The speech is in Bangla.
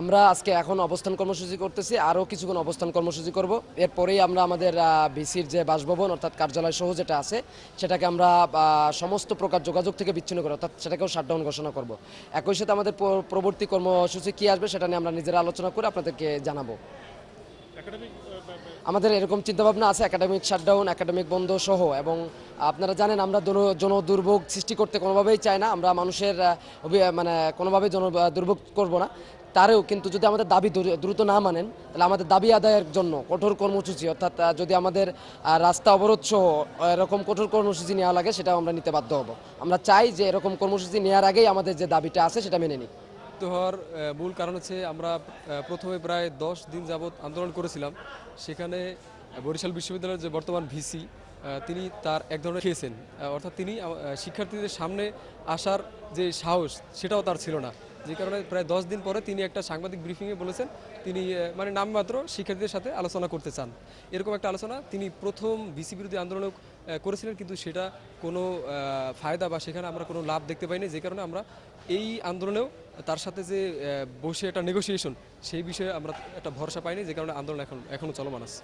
আমরা আজকে এখন অবস্থান কর্মসূচি করতেছি আরও কিছুক্ষণ অবস্থান কর্মসূচি করব। এরপরেই আমরা আমাদের ভিসির যে বাসভবন অর্থাৎ কার্যালয় সহ যেটা আছে সেটাকে আমরা সমস্ত প্রকার যোগাযোগ থেকে বিচ্ছিন্ন করে অর্থাৎ সেটাকেও শাটডাউন ঘোষণা করব। একই সাথে আমাদের পরবর্তী কর্মসূচি কী আসবে সেটা নিয়ে আমরা নিজেরা আলোচনা করে আপনাদেরকে জানাব। আমাদের এরকম চিন্তাভাবনা আছে একাডেমিক শাটডাউন একাডেমিক বন্ধ সহ এবং আপনারা জানেন আমরা জন দুর্ভোগ সৃষ্টি করতে কোনোভাবেই চাই না আমরা মানুষের মানে কোনোভাবেই জন দুর্ভোগ করব না। তারেও কিন্তু যদি আমাদের দাবি দ্রুত না মানেন, তাহলে আমাদের দাবি আদায়ের জন্য কঠোর কর্মসূচি, অর্থাৎ যদি আমাদের রাস্তা অবরোধ সহ এরকম কঠোর কর্মসূচি নেওয়া লাগে সেটা আমরা নিতে বাধ্য হব। আমরা চাই যে এরকম কর্মসূচি নেওয়ার আগেই আমাদের যে দাবিটা আছে, সেটা মেনে নিই তো হওয়ার মূল কারণ হচ্ছে আমরা প্রথমে প্রায় দশ দিন যাবৎ আন্দোলন করেছিলাম। সেখানে বরিশাল বিশ্ববিদ্যালয়ের যে বর্তমান ভিসি তিনি তার এক ধরনের খেয়েছেন। অর্থাৎ তিনি শিক্ষার্থীদের সামনে আসার যে সাহস, সেটাও তার ছিল না। যে কারণে প্রায় দশ দিন পরে তিনি একটা সাংবাদিক ব্রিফিংয়ে বলেছেন, তিনি মানে নামমাত্র শিক্ষার্থীদের সাথে আলোচনা করতে চান। এরকম একটা আলোচনা তিনি প্রথম ভিসি বিরোধী আন্দোলন করেছিলেন, কিন্তু সেটা কোনো ফায়দা বা সেখানে আমরা কোনো লাভ দেখতে পাইনি। যে কারণে আমরা এই আন্দোলনেও তার সাথে যে বসে একটা নেগোসিয়েশন সেই বিষয়ে আমরা একটা ভরসা পাইনি। যে কারণে আন্দোলন এখন এখনও চলমান আছে।